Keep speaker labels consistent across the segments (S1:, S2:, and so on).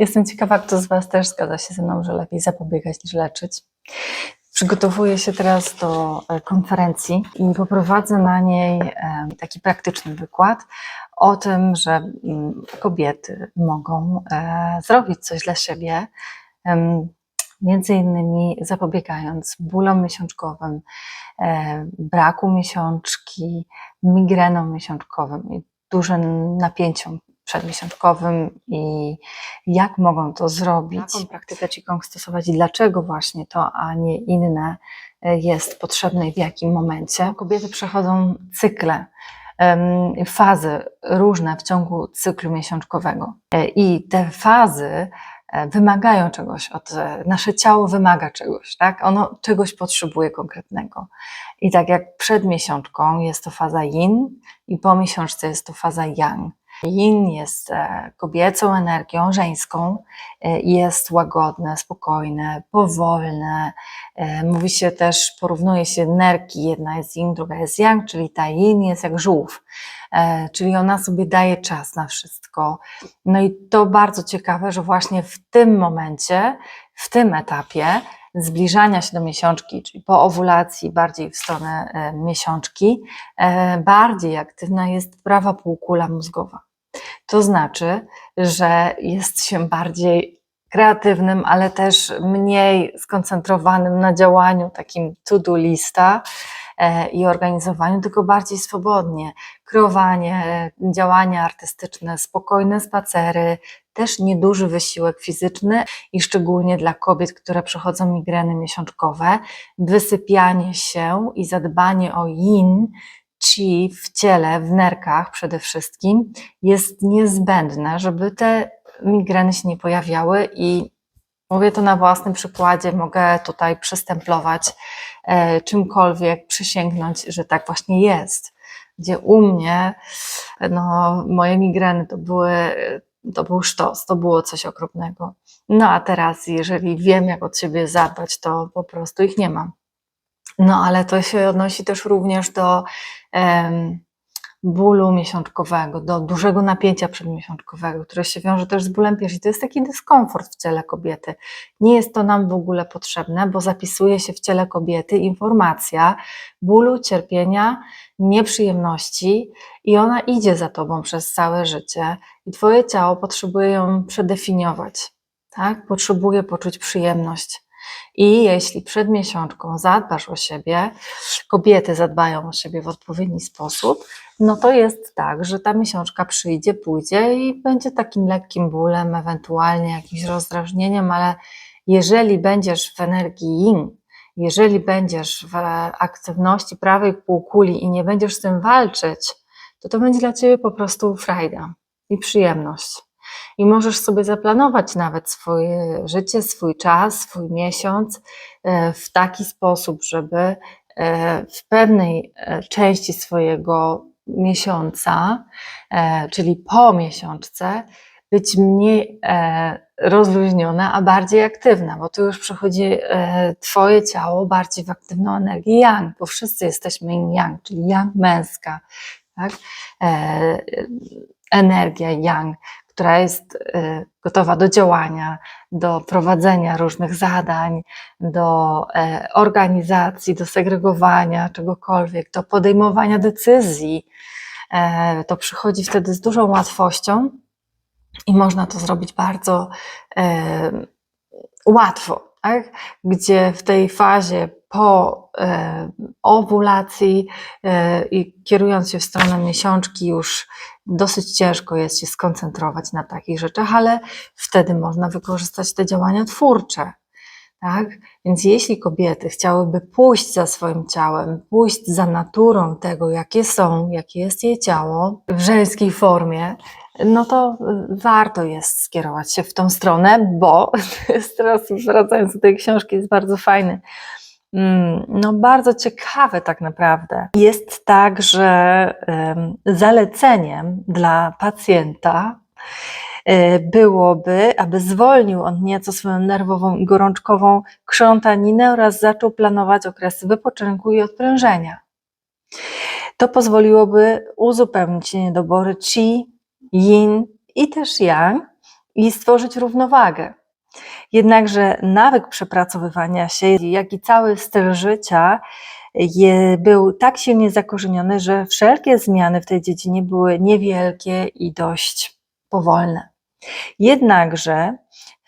S1: Jestem ciekawa, kto z Was też zgadza się ze mną, że lepiej zapobiegać niż leczyć. Przygotowuję się teraz do e, konferencji i poprowadzę na niej e, taki praktyczny wykład o tym, że mm, kobiety mogą e, zrobić coś dla siebie, między innymi zapobiegając bólom miesiączkowym, braku miesiączki, migrenom miesiączkowym i dużym napięciom przedmiesiączkowym i jak mogą to zrobić, jaką praktykę Qigong stosować i dlaczego właśnie to, a nie inne e, jest potrzebne i w jakim momencie. Kobiety przechodzą cykle, fazy różne w ciągu cyklu miesiączkowego E, i te fazy e, wymagają czegoś, od, nasze ciało wymaga czegoś, tak? Ono czegoś potrzebuje konkretnego. I tak jak przed miesiączką jest to faza yin i po miesiączce jest to faza yang. Yin jest e, kobiecą energią, żeńską, e, jest łagodne, spokojne, powolne. E, Mówi się też, porównuje się nerki, jedna jest yin, druga jest yang, czyli ta yin jest jak żółw, czyli ona sobie daje czas na wszystko. No i to bardzo ciekawe, że właśnie w tym momencie, w tym etapie zbliżania się do miesiączki, czyli po owulacji bardziej w stronę miesiączki, bardziej aktywna jest prawa półkula mózgowa. To znaczy, że jest się bardziej kreatywnym, ale też mniej skoncentrowanym na działaniu takim to-do lista e, i organizowaniu, tylko bardziej swobodnie. Kreowanie, działania artystyczne, spokojne spacery, też nieduży wysiłek fizyczny i szczególnie dla kobiet, które przechodzą migreny miesiączkowe, wysypianie się i zadbanie o yin, chi w ciele, w nerkach przede wszystkim, jest niezbędne, żeby te migreny się nie pojawiały i mówię to na własnym przykładzie, mogę tutaj przystemplować e, czymkolwiek, przysięgnąć, że tak właśnie jest. Gdzie u mnie, no, moje migreny to były, to był sztos, to było coś okropnego. No a teraz, jeżeli wiem, jak od siebie zadbać, to po prostu ich nie mam. No ale to się odnosi też również do em, bólu miesiączkowego, do dużego napięcia przedmiesiączkowego, które się wiąże też z bólem piersi. To jest taki dyskomfort w ciele kobiety. Nie jest to nam w ogóle potrzebne, bo zapisuje się w ciele kobiety informacja bólu, cierpienia, nieprzyjemności i ona idzie za tobą przez całe życie i twoje ciało potrzebuje ją przedefiniować. Tak? Potrzebuje poczuć przyjemność. I jeśli przed miesiączką zadbasz o siebie, kobiety zadbają o siebie w odpowiedni sposób, no to jest tak, że ta miesiączka przyjdzie, pójdzie i będzie takim lekkim bólem, ewentualnie jakimś rozdrażnieniem, ale jeżeli będziesz w energii yin, jeżeli będziesz w aktywności prawej półkuli i nie będziesz z tym walczyć, to to będzie dla ciebie po prostu frajda i przyjemność. I możesz sobie zaplanować nawet swoje życie, swój czas, swój miesiąc e, w taki sposób, żeby e, w pewnej e, części swojego miesiąca, czyli po miesiączce, być mniej rozluźniona, a bardziej aktywna, bo tu już przechodzi e, Twoje ciało bardziej w aktywną energię yang, bo wszyscy jesteśmy yang, czyli yang męska, tak? Energia yang, która jest e, gotowa do działania, do prowadzenia różnych zadań, do e, organizacji, do segregowania czegokolwiek, do podejmowania decyzji. E, To przychodzi wtedy z dużą łatwością i można to zrobić bardzo e, łatwo, tak? gdzie w tej fazie po e, owulacji e, i kierując się w stronę miesiączki już dosyć ciężko jest się skoncentrować na takich rzeczach, ale wtedy można wykorzystać te działania twórcze. Tak? Więc jeśli kobiety chciałyby pójść za swoim ciałem, pójść za naturą tego, jakie są, jakie jest jej ciało w żeńskiej formie, no to y, warto jest skierować się w tą stronę, bo teraz wracając do tej książki, jest bardzo fajny. Mm, No, bardzo ciekawe tak naprawdę. Jest tak, że em, zaleceniem dla pacjenta e, byłoby, aby zwolnił on nieco swoją nerwową i gorączkową krzątaninę oraz zaczął planować okresy wypoczynku i odprężenia. To pozwoliłoby uzupełnić niedobory chi, yin i też yang i stworzyć równowagę. Jednakże nawyk przepracowywania się, jak i cały styl życia je, był tak silnie zakorzeniony, że wszelkie zmiany w tej dziedzinie były niewielkie i dość powolne. Jednakże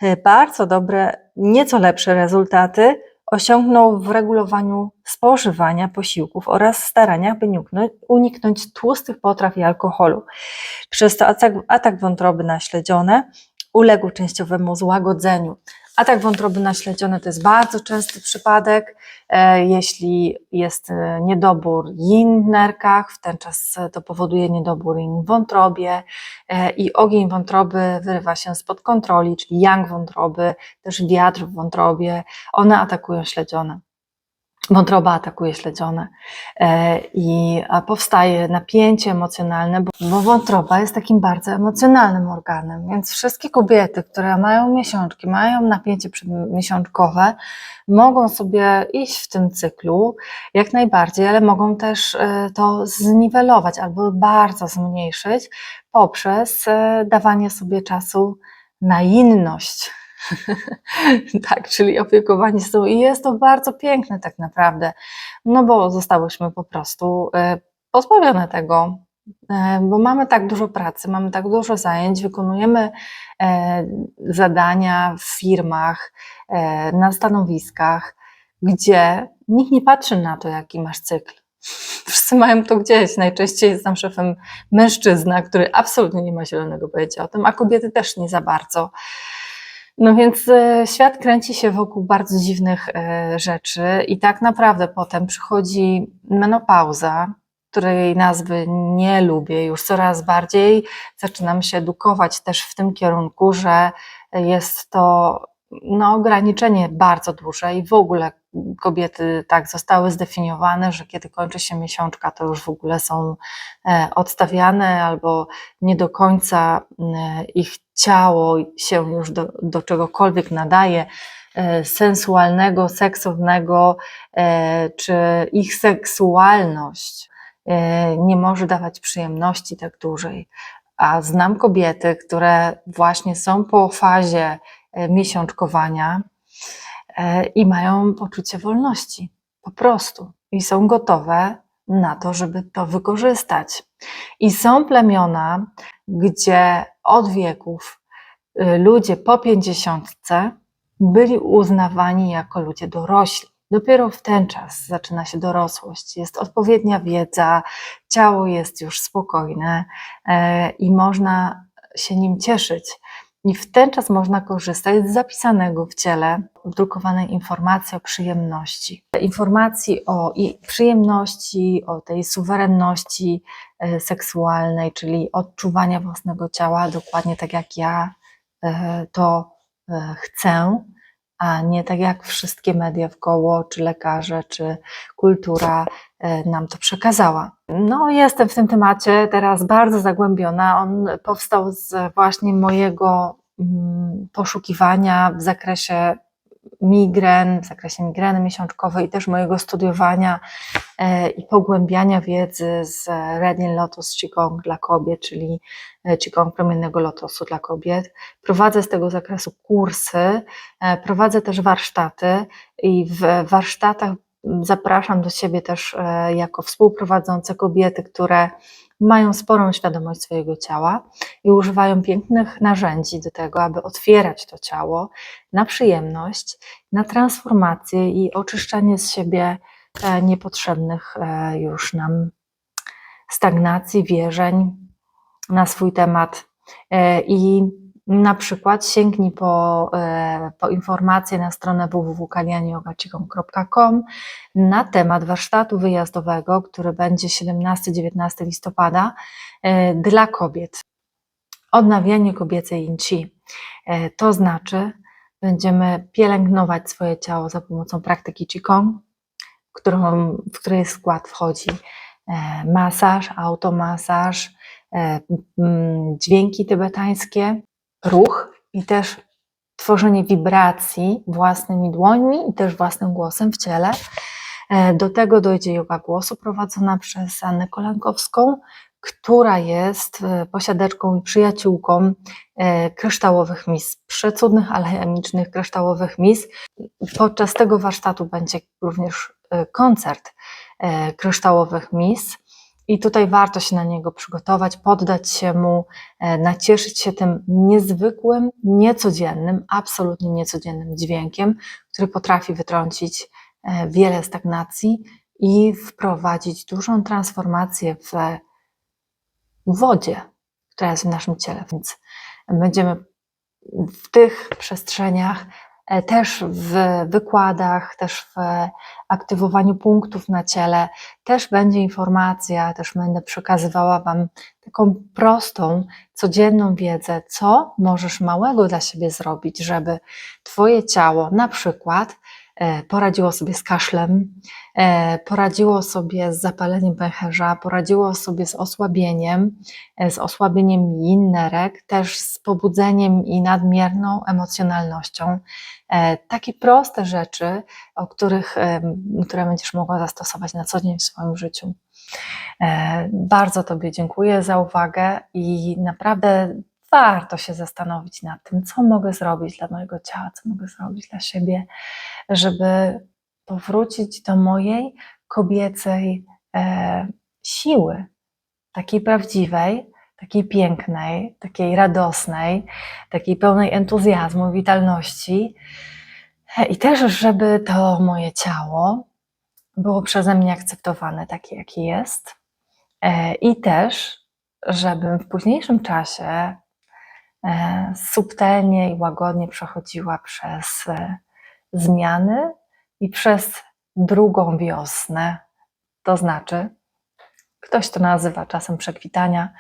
S1: e, bardzo dobre, nieco lepsze rezultaty osiągnął w regulowaniu spożywania posiłków oraz staraniach, by uniknąć, tłustych potraw i alkoholu. Przez to atak, atak wątroby naśledzione uległ częściowemu złagodzeniu. Atak wątroby naśledziony to jest bardzo częsty przypadek, e, jeśli jest e, niedobór yin w nerkach, w ten czas to powoduje niedobór yin w wątrobie e, i ogień wątroby wyrywa się spod kontroli, czyli yang wątroby, też wiatr w wątrobie, one atakują śledzione. Wątroba atakuje śledzione e, i powstaje napięcie emocjonalne, bo, bo wątroba jest takim bardzo emocjonalnym organem, więc wszystkie kobiety, które mają miesiączki, mają napięcie miesiączkowe, mogą sobie iść w tym cyklu jak najbardziej, ale mogą też e, to zniwelować albo bardzo zmniejszyć poprzez e, dawanie sobie czasu na inność tak, czyli opiekowanie się i jest to bardzo piękne tak naprawdę, no bo zostałyśmy po prostu e, pozbawione tego, e, bo mamy tak dużo pracy, mamy tak dużo zajęć, wykonujemy e, zadania w firmach, na stanowiskach, gdzie nikt nie patrzy na to, jaki masz cykl. Wszyscy mają to gdzieś. Najczęściej jest tam szefem mężczyzna, który absolutnie nie ma zielonego pojęcia o tym, a kobiety też nie za bardzo. No więc e, świat kręci się wokół bardzo dziwnych e, rzeczy i tak naprawdę potem przychodzi menopauza, której nazwy nie lubię już coraz bardziej. Zaczynam się edukować też w tym kierunku, że jest to no, ograniczenie bardzo duże i w ogóle kobiety tak zostały zdefiniowane, że kiedy kończy się miesiączka, to już w ogóle są e, odstawiane albo nie do końca ich ciało się już do, do czegokolwiek nadaje e, sensualnego, seksownego, e, czy ich seksualność nie może dawać przyjemności tak dłużej. A znam kobiety, które właśnie są po fazie miesiączkowania, E, i mają poczucie wolności, po prostu. I są gotowe na to, żeby to wykorzystać. I są plemiona, gdzie od wieków y, ludzie po pięćdziesiątce byli uznawani jako ludzie dorośli. Dopiero w ten czas zaczyna się dorosłość, jest odpowiednia wiedza, ciało jest już spokojne e, i można się nim cieszyć. I w ten czas można korzystać z zapisanego w ciele drukowanej informacji o przyjemności. Informacji o przyjemności, o tej suwerenności e, seksualnej, czyli odczuwania własnego ciała, dokładnie tak jak ja e, to e, chcę, a nie tak jak wszystkie media w koło, czy lekarze, czy kultura nam to przekazała. No, jestem w tym temacie teraz bardzo zagłębiona. On powstał z właśnie mojego mm, poszukiwania w zakresie migren, w zakresie migreny miesiączkowej i też mojego studiowania e, i pogłębiania wiedzy z Red in Lotus Qigong dla kobiet, czyli e, Qigong promiennego lotosu dla kobiet. Prowadzę z tego zakresu kursy, e, prowadzę też warsztaty i w warsztatach zapraszam do siebie też jako współprowadzące kobiety, które mają sporą świadomość swojego ciała i używają pięknych narzędzi do tego, aby otwierać to ciało na przyjemność, na transformację i oczyszczanie z siebie e, niepotrzebnych e, już nam stagnacji, wierzeń na swój temat. E, I na przykład sięgnij po, e, po informacje na stronę www.kalianioga.com na temat warsztatu wyjazdowego, który będzie 17-19 listopada e, dla kobiet. Odnawianie kobiecej inci. E, to znaczy, będziemy pielęgnować swoje ciało za pomocą praktyki Qigong, którą, w której skład wchodzi masaż, automasaż, dźwięki tybetańskie, i też tworzenie wibracji własnymi dłońmi i też własnym głosem w ciele. E, do tego dojdzie yoga głosu prowadzona przez Annę Kolankowską, która jest e, posiadaczką i przyjaciółką e, kryształowych mis, przecudnych alchemicznych kryształowych mis. Podczas tego warsztatu będzie również koncert kryształowych mis. I tutaj warto się na niego przygotować, poddać się mu, e, nacieszyć się tym niezwykłym, niecodziennym, absolutnie niecodziennym dźwiękiem, który potrafi wytrącić e, wiele stagnacji i wprowadzić dużą transformację w wodzie, która jest w naszym ciele. Więc będziemy w tych przestrzeniach, też w wykładach, też w aktywowaniu punktów na ciele, też będzie informacja, też będę przekazywała Wam taką prostą, codzienną wiedzę, co możesz małego dla siebie zrobić, żeby Twoje ciało na przykład e, poradziło sobie z kaszlem, e, poradziło sobie z zapaleniem pęcherza, poradziło sobie z osłabieniem, e, z osłabieniem yin, nerek, też z pobudzeniem i nadmierną emocjonalnością. E, Takie proste rzeczy, o których, które będziesz mogła zastosować na co dzień w swoim życiu. E, Bardzo Tobie dziękuję za uwagę i naprawdę warto się zastanowić nad tym, co mogę zrobić dla mojego ciała, co mogę zrobić dla siebie, żeby powrócić do mojej kobiecej e, siły, takiej prawdziwej, takiej pięknej, takiej radosnej, takiej pełnej entuzjazmu, witalności. E, I też, żeby to moje ciało było przeze mnie akceptowane takie, jakie jest. E, I też, żebym w późniejszym czasie subtelnie i łagodnie przechodziła przez e, zmiany i przez drugą wiosnę. To znaczy, ktoś to nazywa czasem przekwitania,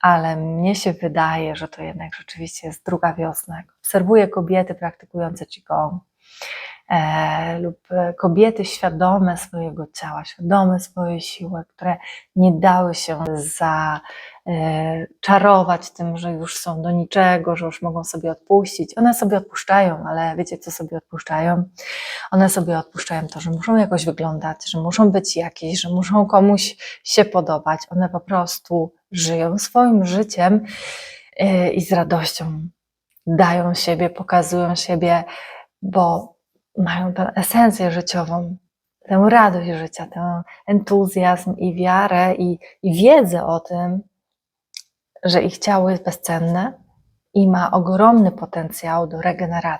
S1: ale mnie się wydaje, że to jednak rzeczywiście jest druga wiosna. Obserwuję kobiety praktykujące Qigong e, lub e, kobiety świadome swojego ciała, świadome swojej siły, które nie dały się zaczarować tym, że już są do niczego, że już mogą sobie odpuścić. One sobie odpuszczają, ale wiecie, co sobie odpuszczają? One sobie odpuszczają to, że muszą jakoś wyglądać, że muszą być jakieś, że muszą komuś się podobać. One po prostu żyją swoim życiem e, i z radością dają siebie, pokazują siebie, bo mają tę esencję życiową, tę radość życia, ten entuzjazm i wiarę i, i wiedzę o tym, że ich ciało jest bezcenne i ma ogromny potencjał do regeneracji.